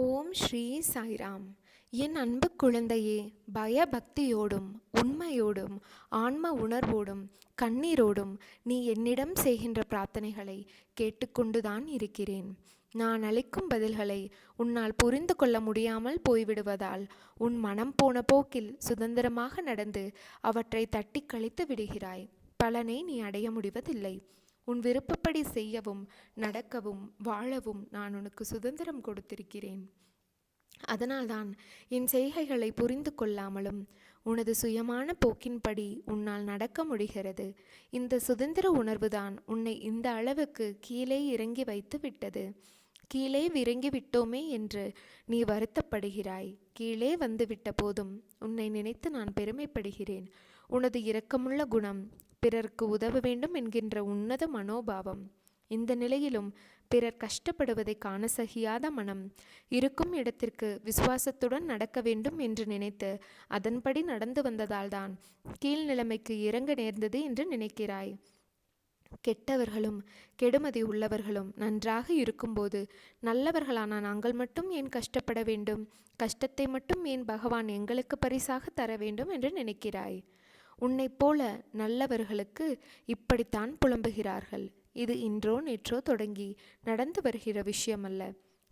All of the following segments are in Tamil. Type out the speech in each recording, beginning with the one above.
ஓம் ஸ்ரீ சாய்ராம். என் அன்பு குழந்தையே பயபக்தியோடும் உண்மையோடும் ஆன்ம உணர்வோடும் கண்ணீரோடும் நீ என்னிடம் செய்கின்ற பிரார்த்தனைகளை கேட்டுக்கொண்டுதான் இருக்கிறேன். நான் அளிக்கும் பதில்களை உன்னால் புரிந்து கொள்ள முடியாமல் போய்விடுவதால் உன் மனம் போன போக்கில் சுதந்திரமாக நடந்து அவற்றை தட்டி கழித்து விடுகிறாய். பலனை நீ அடைய முடிவதில்லை. உன் விருப்பப்படி செய்யவும் நடக்கவும் வாழவும் நான் உனக்கு சுதந்திரம் கொடுத்திருக்கிறேன். அதனால்தான் என் செய்கைகளை புரிந்து கொள்ளாமலும் உனது சுயமான போக்கின்படி உன்னால் நடக்க முடிகிறது. இந்த சுதந்திர உணர்வுதான் உன்னை இந்த அளவுக்கு கீழே இறங்கி வைத்து விட்டது. கீழே விறங்கி விட்டோமே என்று நீ வருத்தப்படுகிறாய். கீழே வந்துவிட்ட போதும் உன்னை நினைத்து நான் பெருமைப்படுகிறேன். உனது இரக்கமுள்ள குணம் பிறருக்கு உதவ வேண்டும் என்கின்ற உன்னத மனோபாவம். இந்த நிலையிலும் பிறர் கஷ்டப்படுவதை காண சகியாத மனம் இருக்கும் இடத்திற்கு விசுவாசத்துடன் நடக்க வேண்டும் என்று நினைத்து அதன்படி நடந்து வந்ததால்தான் கீழ் நிலைமைக்கு இறங்க நேர்ந்தது என்று நினைக்கிறாய். கெட்டவர்களும் கெடுமதி உள்ளவர்களும் நன்றாக இருக்கும்போது நல்லவர்களான நாங்கள் மட்டும் ஏன் கஷ்டப்பட வேண்டும்? கஷ்டத்தை மட்டும் ஏன் பகவான் எங்களுக்கு பரிசாக தர வேண்டும் என்று நினைக்கிறாய். உன்னைப் போல நல்லவர்களுக்கு இப்படித்தான் புலம்புகிறார்கள். இது இன்றோ நேற்றோ தொடங்கி நடந்து வருகிற விஷயமல்ல.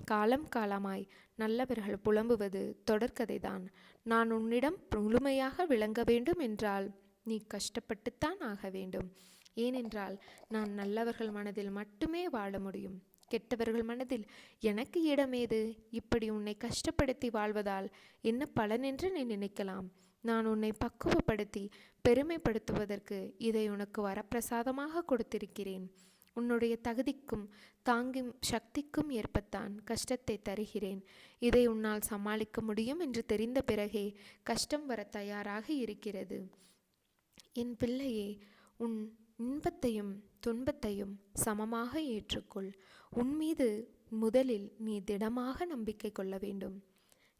காலம் காலமாய் நல்லவர்கள் புலம்புவது தொடர்கதைதான். நான் உன்னிடம் முழுமையாக விளங்க வேண்டும் என்றால் நீ கஷ்டப்பட்டுத்தான் ஆக வேண்டும். ஏனென்றால் நான் நல்லவர்கள் மனதில் மட்டுமே வாழ முடியும். கெட்டவர்கள் மனதில் எனக்கு இடமேது இப்படி உன்னை கஷ்டப்படுத்தி வாழ்வதால் என்ன பலன் என்று நீ நினைக்கலாம். நான் உன்னை பக்குவப்படுத்தி பெருமைப்படுத்துவதற்கு இதை உனக்கு வரப்பிரசாதமாக கொடுத்திருக்கிறேன். உன்னுடைய தகுதிக்கும் தாங்கும் சக்திக்கும் ஏற்பத்தான் கஷ்டத்தை தருகிறேன். இதை உன்னால் சமாளிக்க முடியும் என்று தெரிந்த பிறகே கஷ்டம் வர தயாராக இருக்கிறது. என் பிள்ளையே உன் இன்பத்தையும் துன்பத்தையும் சமமாக ஏற்றுக்கொள். உன் மீது முதலில் நீ திடமாக நம்பிக்கை கொள்ள வேண்டும்.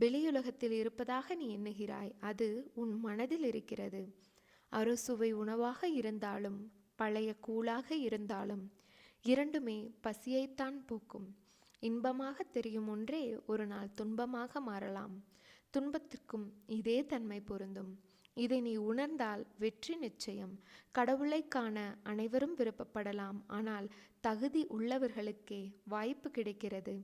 வெளியுலகத்தில் இருப்பதாக நீ எண்ணுகிறாய். அது உன் மனதில் இருக்கிறது. அறுசுவை உணவாக இருந்தாலும் பழைய கூழாக இருந்தாலும் இரண்டுமே பசியைத்தான் போக்கும். இன்பமாக தெரியும் ஒன்றே ஒரு நாள் துன்பமாக மாறலாம். துன்பத்திற்கும் இதே தன்மை பொருந்தும். இதை நீ உணர்ந்தால் வெற்றி நிச்சயம். கடவுளை காண அனைவரும் விருப்பப்படலாம். ஆனால் தகுதி உள்ளவர்களுக்கே வாய்ப்பு கிடைக்கிறது.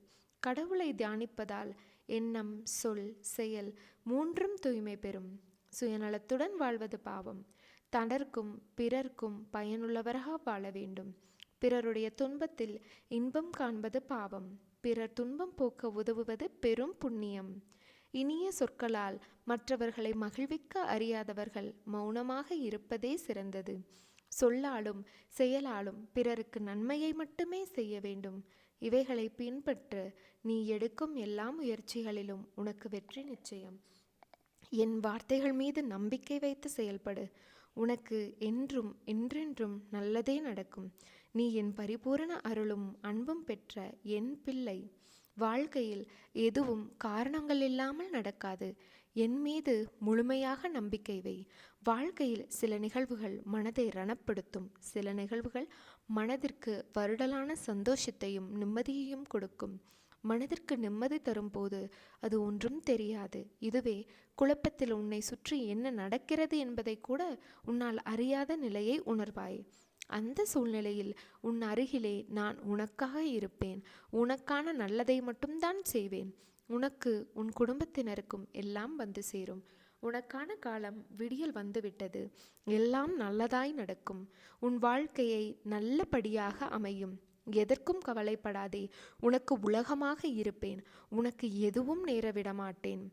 கடவுளை தியானிப்பதால் எண்ணம் சொல் செயல் மூன்றும் தூய்மை பெறும். சுயநலத்துடன் வாழ்வது பாவம். தனர்க்கும் பிறர்க்கும் பயனுள்ளவராக வாழ வேண்டும். பிறருடைய துன்பத்தில் இன்பம் காண்பது பாவம். பிறர் துன்பம் போக்க உதவுவது பெரும் புண்ணியம். இனிய சொற்களால் மற்றவர்களை மகிழ்விக்க அறியாதவர்கள் மௌனமாக இருப்பதே சிறந்தது. சொல்லாலும் செயலாலும் பிறருக்கு நன்மையை மட்டுமே செய்ய வேண்டும். இவைகளை பின்பற்று நீ எடுக்கும் எல்லா முயற்சிகளிலும் உனக்கு வெற்றி நிச்சயம். என் வார்த்தைகள் மீது நம்பிக்கை வைத்து செயல்படு. உனக்கு என்றும் என்றென்றும் நல்லதே நடக்கும். நீ என் பரிபூரண அருளும் அன்பும் பெற்ற என் பிள்ளை. வாழ்க்கையில் எதுவும் காரணங்கள் இல்லாமல் நடக்காது. என் மீது முழுமையாக நம்பிக்கை வை. வாழ்க்கையில் சில நிகழ்வுகள் மனதை ரணப்படுத்தும். சில நிகழ்வுகள் மனதிற்கு வருடலான சந்தோஷத்தையும் நிம்மதியையும் கொடுக்கும். மனதிற்கு நிம்மதி தரும்போது அது ஒன்றும் தெரியாது. இதுவே குழப்பத்தில் உன்னை சுற்றி என்ன நடக்கிறது என்பதை கூட உன்னால் அறியாத நிலையை உணர்வாய். அந்த சூழ்நிலையில் உன் அருகிலே நான் உனக்காக இருப்பேன். உனக்கான நல்லதை மட்டும்தான் செய்வேன். உனக்கு உன் குடும்பத்தினருக்கும் எல்லாம் வந்து சேரும். உனக்கான காலம் விடியல் வந்துவிட்டது. எல்லாம் நல்லதாய் நடக்கும். உன் வாழ்க்கையை நல்லபடியாக அமையும். எதற்கும் கவலைப்படாதே. உனக்கு உலகமாக இருப்பேன். உனக்கு எதுவும் நேர விட மாட்டேன்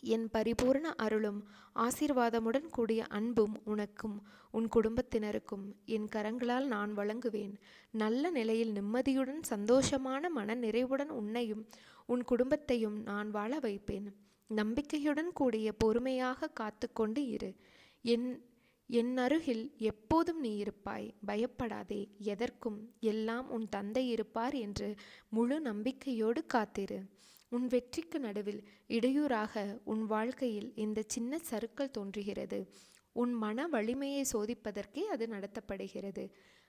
என் பரிபூரண அருளும் ஆசீர்வாதமுடன் கூடிய அன்பும் உனக்கும் உன் குடும்பத்தினருக்கும் என் கரங்களால் நான் வழங்குவேன். நல்ல நிலையில் நிம்மதியுடன் சந்தோஷமான மன நிறைவுடன் உன்னையும் உன் குடும்பத்தையும் நான் வாழ வைப்பேன். நம்பிக்கையுடன் கூடிய பொறுமையாக காத்துக்கொண்டு இரு. என் என் அருகில் எப்போதும் நீ இருப்பாய். பயப்படாதே. எதற்கும் எல்லாம் உன் தந்தை இருப்பார் என்று முழு நம்பிக்கையோடு காத்திரு. உன் வெற்றிக்கு நடுவில் இடையூறாக உன் வாழ்க்கையில் இந்த சின்ன சருக்கள் தோன்றுகிறது. உன் மன வலிமையை சோதிப்பதற்கே அது நடத்தப்படுகிறது.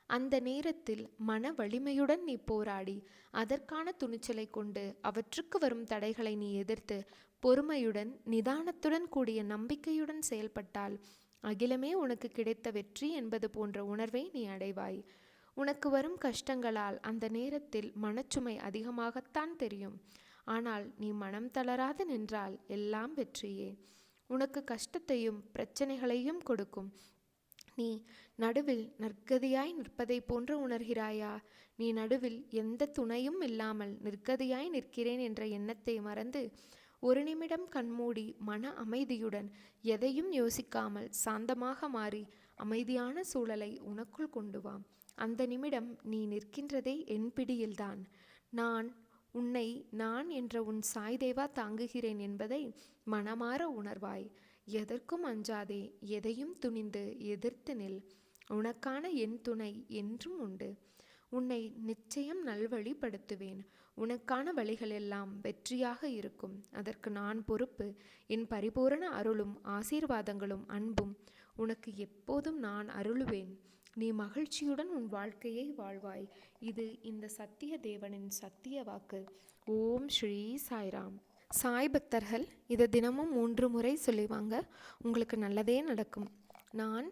அந்த நேரத்தில் மன வலிமையுடன் நீ போராடி அதற்கான துணிச்சலை கொண்டு அவற்றுக்கு வரும் தடைகளை நீ எதிர்த்து பொறுமையுடன் நிதானத்துடன் கூடிய நம்பிக்கையுடன் செயல்பட்டால் அகிலமே உனக்கு கிடைத்த வெற்றி என்பது போன்ற உணர்வை நீ அடைவாய். உனக்கு வரும் கஷ்டங்களால் அந்த நேரத்தில் மனச்சுமை அதிகமாகத்தான் தெரியும். ஆனால் நீ மனம் தளராது நின்றால் எல்லாம் வெற்றியே. உனக்கு கஷ்டத்தையும் பிரச்சனைகளையும் கொடுக்கும். நீ நடுவில் நற்கதியாய் நிற்பதை போன்று உணர்கிறாயா? நீ நடுவில் எந்த துணையும் இல்லாமல் நிற்கதியாய் நிற்கிறேன் என்ற எண்ணத்தை மறந்து ஒரு நிமிடம் கண்மூடி மன அமைதியுடன் எதையும் யோசிக்காமல் சாந்தமாக மாறி அமைதியான சூழலை உனக்குள் கொண்டு வா. அந்த நிமிடம் நீ நிற்கின்றதே என் பிடியில்தான். நான் உன்னை நான் என்ற உன் சாய்தேவா தாங்குகிறேன் என்பதை மனமாற உணர்வாய். எதற்கும் அஞ்சாதே எதையும் துணிந்து எதிர்த்து நில். உனக்கான என் துணை என்றும் உண்டு. உன்னை நிச்சயம் நல்வழிப்படுத்துவேன். உனக்கான வழிகள் எல்லாம் வெற்றியாக இருக்கும். அதற்கு நான் பொறுப்பு. என் பரிபூரண அருளும் ஆசீர்வாதங்களும் அன்பும் உனக்கு எப்போதும் நான் அருளுவேன். நீ மகிழ்ச்சியுடன் உன் வாழ்க்கையை வாழ்வாய். இது இந்த சத்திய தேவனின் சத்திய வாக்கு. ஓம் ஸ்ரீ சாய்ராம். சாய் பக்தர்கள் இதை தினமும் மூன்று முறை சொல்லிவாங்க. உங்களுக்கு நல்லதே நடக்கும். நான்